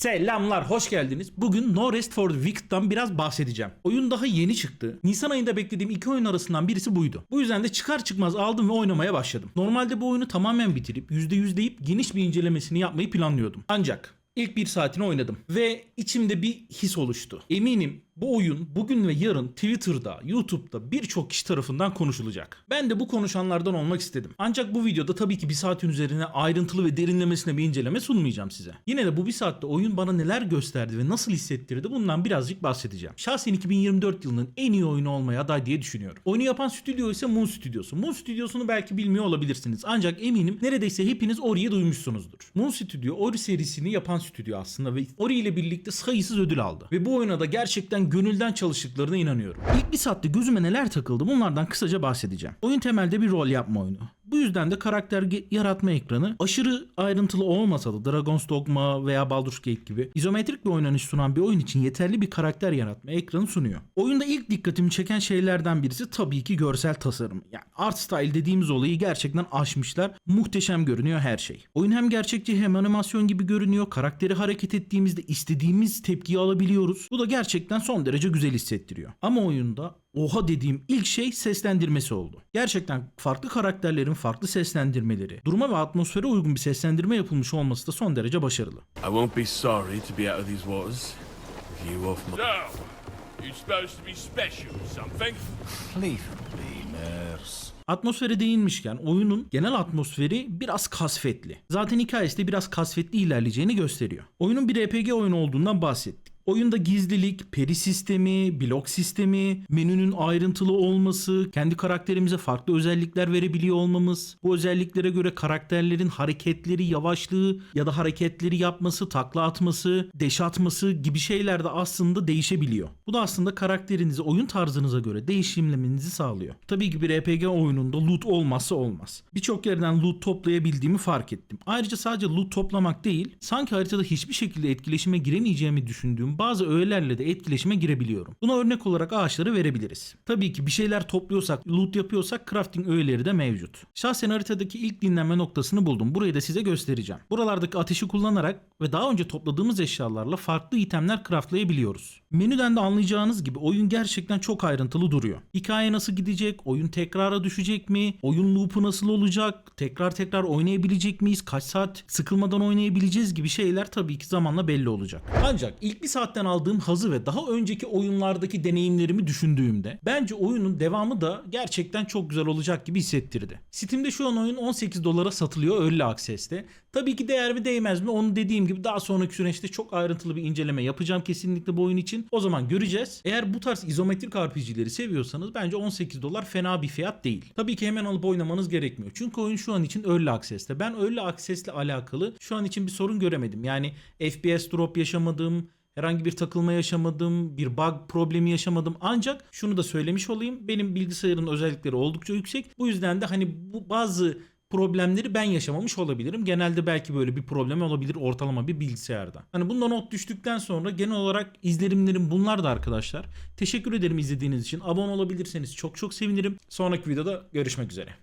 Selamlar, hoş geldiniz. Bugün No Rest for the Wicked'dan biraz bahsedeceğim. Oyun daha yeni çıktı. Nisan ayında beklediğim iki oyun arasından birisi buydu. Bu yüzden de çıkar çıkmaz aldım ve oynamaya başladım. Normalde bu oyunu tamamen bitirip %100 deyip geniş bir incelemesini yapmayı planlıyordum. Ancak ilk bir saatini oynadım ve içimde bir his oluştu. Eminim bu oyun bugün ve yarın Twitter'da, YouTube'da birçok kişi tarafından konuşulacak. Ben de bu konuşanlardan olmak istedim. Ancak bu videoda tabii ki bir saatin üzerine ayrıntılı ve derinlemesine bir inceleme sunmayacağım size. Yine de bu bir saatte oyun bana neler gösterdi ve nasıl hissettirdi bundan birazcık bahsedeceğim. Şahsen 2024 yılının en iyi oyunu olmaya aday diye düşünüyorum. Oyunu yapan stüdyo ise Moon Stüdyosu. Moon Stüdyosu'nu belki bilmiyor olabilirsiniz. Ancak eminim neredeyse hepiniz Ori'yi duymuşsunuzdur. Moon Stüdyo Ori serisini yapan stüdyo aslında ve Ori ile birlikte sayısız ödül aldı. Ve bu oyuna da gerçekten gönülden çalıştıklarına inanıyorum. İlk bir saatte gözüme neler takıldı bunlardan kısaca bahsedeceğim. Oyun temelde bir rol yapma oyunu. Bu yüzden de karakter yaratma ekranı aşırı ayrıntılı olmasa da Dragon's Dogma veya Baldur's Gate gibi izometrik bir oynanış sunan bir oyun için yeterli bir karakter yaratma ekranı sunuyor. Oyunda ilk dikkatimi çeken şeylerden birisi tabii ki görsel tasarım. Yani art style dediğimiz olayı gerçekten aşmışlar. Muhteşem görünüyor her şey. Oyun hem gerçekçi hem animasyon gibi görünüyor. Karakteri hareket ettiğimizde istediğimiz tepkiyi alabiliyoruz. Bu da gerçekten son derece güzel hissettiriyor. Ama oyunda oha dediğim ilk şey seslendirmesi oldu. Gerçekten farklı karakterlerin farklı seslendirmeleri, duruma ve atmosfere uygun bir seslendirme yapılmış olması da son derece başarılı. I won't be sorry to be out of these waters you off my. So, you supposed to be special or something? Leave him be, nurse. Atmosfere değinmişken oyunun genel atmosferi biraz kasvetli. Zaten hikayesi de biraz kasvetli ilerleyeceğini gösteriyor. Oyunun bir RPG oyunu olduğundan bahsettik. Oyunda gizlilik, peri sistemi, blok sistemi, menünün ayrıntılı olması, kendi karakterimize farklı özellikler verebiliyor olmamız, bu özelliklere göre karakterlerin hareketleri, yavaşlığı ya da hareketleri yapması, takla atması, deş atması gibi şeyler de aslında değişebiliyor. Bu da aslında karakterinizi oyun tarzınıza göre değişimlemenizi sağlıyor. Tabii ki bir RPG oyununda loot olmazsa olmaz. Birçok yerden loot toplayabildiğimi fark ettim. Ayrıca sadece loot toplamak değil, sanki haritada hiçbir şekilde etkileşime giremeyeceğimi düşündüğüm bazı öğelerle de etkileşime girebiliyorum. Buna örnek olarak ağaçları verebiliriz. Tabii ki bir şeyler topluyorsak, loot yapıyorsak crafting öğeleri de mevcut. Şahsen haritadaki ilk dinlenme noktasını buldum. Burayı da size göstereceğim. Buralardaki ateşi kullanarak ve daha önce topladığımız eşyalarla farklı itemler craftlayabiliyoruz. Menüden de anlayacağınız gibi oyun gerçekten çok ayrıntılı duruyor. Hikaye nasıl gidecek? Oyun tekrara düşecek mi? Oyun loop'u nasıl olacak? Tekrar tekrar oynayabilecek miyiz? Kaç saat sıkılmadan oynayabileceğiz gibi şeyler tabii ki zamanla belli olacak. Ancak ilk bir saatten aldığım hazı ve daha önceki oyunlardaki deneyimlerimi düşündüğümde bence oyunun devamı da gerçekten çok güzel olacak gibi hissettirdi. Steam'de şu an oyun 18 dolara satılıyor Early Access'te. Tabii ki değer mi değmez mi onu dediğim gibi daha sonraki süreçte çok ayrıntılı bir inceleme yapacağım kesinlikle bu oyun için. O zaman göreceğiz. Eğer bu tarz izometrik RPG'leri seviyorsanız bence 18 dolar fena bir fiyat değil. Tabii ki hemen alıp oynamanız gerekmiyor. Çünkü oyun şu an için Early Access'te. Ben Early Access'le alakalı şu an için bir sorun göremedim. Yani FPS drop yaşamadım. Herhangi bir takılma yaşamadım, bir bug problemi yaşamadım. Ancak şunu da söylemiş olayım. Benim bilgisayarın özellikleri oldukça yüksek. Bu yüzden de hani bu bazı problemleri ben yaşamamış olabilirim. Genelde belki böyle bir problem olabilir ortalama bir bilgisayarda. Hani bunda not düştükten sonra genel olarak izlenimlerim bunlar da arkadaşlar. Teşekkür ederim izlediğiniz için. Abone olabilirseniz çok çok sevinirim. Sonraki videoda görüşmek üzere.